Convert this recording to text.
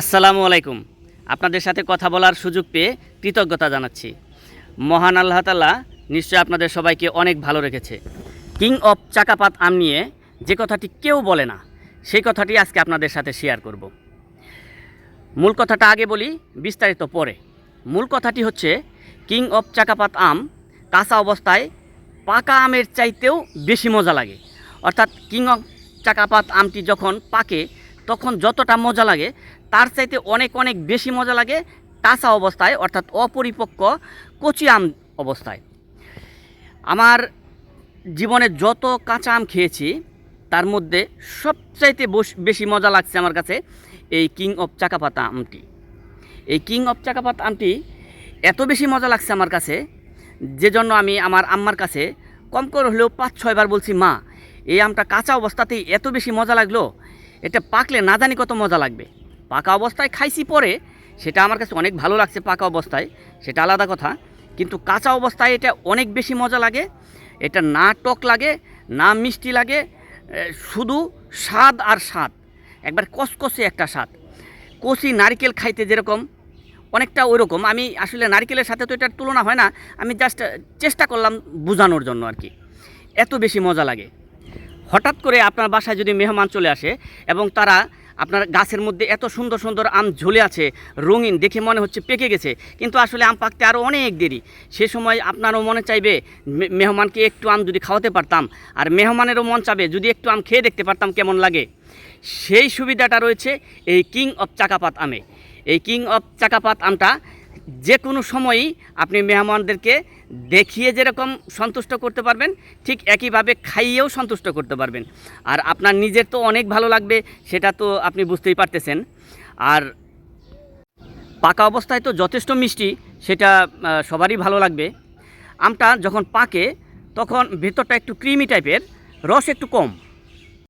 আসসালামু আলাইকুম। আপনাদের সাথে কথা বলার সুযোগ পেয়ে কৃতজ্ঞতা জানাচ্ছি। মহান আল্লাহ তাআলা নিশ্চয়ই আপনাদের সবাইকে অনেক ভালো রেখেছে। কিং অফ চাকাপাত আম নিয়ে যে কথাটি কেউ বলে না, সেই কথাটি আজকে আপনাদের সাথে শেয়ার করব। মূল কথাটা আগে বলি, বিস্তারিত পরে। মূল কথাটি হচ্ছে কিং অফ চাকাপাত আম কাঁচা অবস্থায় পাকা আমের চাইতেও বেশি মজা লাগে। অর্থাৎ কিং অফ চাকাপাত আমটি যখন পাকে তখন যতটা মজা লাগে, তার চাইতে অনেক অনেক বেশি মজা লাগে কাঁচা অবস্থায়, অর্থাৎ অপরিপক্ক কচি আম অবস্থায়। আমার জীবনে যত কাঁচা আম খেয়েছি, তার মধ্যে সবচাইতে বেশি মজা লাগছে আমার কাছে এই কিং অফ চাকাপাতা আমটি। এই কিং অফ চাকাপাত আমটি এত বেশি মজা লাগছে আমার কাছে, যে জন্য আমি আমার আম্মার কাছে কম করে হলেও পাঁচ ছয়বার বলছি, মা, এই আমটা কাঁচা অবস্থাতেই এত বেশি মজা লাগল এটা পাকলে না জানি কত মজা লাগবে। পাকা অবস্থায় খাইছি পরে, সেটা আমার কাছে অনেক ভালো লাগছে পাকা অবস্থায়, সেটা আলাদা কথা। কিন্তু কাঁচা অবস্থায় এটা অনেক বেশি মজা লাগে। এটা না টক লাগে, না মিষ্টি লাগে শুধু স্বাদ আর স্বাদ। একবার কসকসে একটা স্বাদ। কষি নারকেল খাইতে যেরকম, অনেকটা ওইরকম। আমি আসলে নারকেলের সাথে তো এটার তুলনা হয় না, আমি জাস্ট চেষ্টা করলাম বোঝানোর জন্য আর কি। এত বেশি মজা লাগে। হঠাৎ করে আপনার বাসায় যদি মেহমান চলে আসে এবং তারা আপনার গাছের মধ্যে এত সুন্দর সুন্দর আম ঝুলে আছে, রঙিন, দেখে মনে হচ্ছে পেকে গেছে। কিন্তু আসলে আম পাকতে আরও অনেক দেরি। সে সময় আপনারও মনে চাইবে মেহমানকে একটু আম যদি খাওয়াতে পারতাম, আর মেহমানেরও মন চাবে যদি একটু আম খেয়ে দেখতে পারতাম কেমন লাগে। সেই সুবিধাটা রয়েছে এই কিং অফ চাকাপাত আমে। এই কিং অফ চাকাপাত আমটা যে কোনো সময়ই আপনি মেহমানদেরকে দেখিয়ে যেরকম সন্তুষ্ট করতে পারবেন, ঠিক একইভাবে খাইয়েও সন্তুষ্ট করতে পারবেন। আর আপনার নিজের তো অনেক ভালো লাগবে, সেটা তো আপনি বুঝতেই পারতেছেন। আর পাকা অবস্থায় তো যথেষ্ট মিষ্টি, সেটা সবারই ভালো লাগবে। আমটা যখন পাকে, তখন ভেতরটা একটু ক্রিমি টাইপের, রস একটু কম।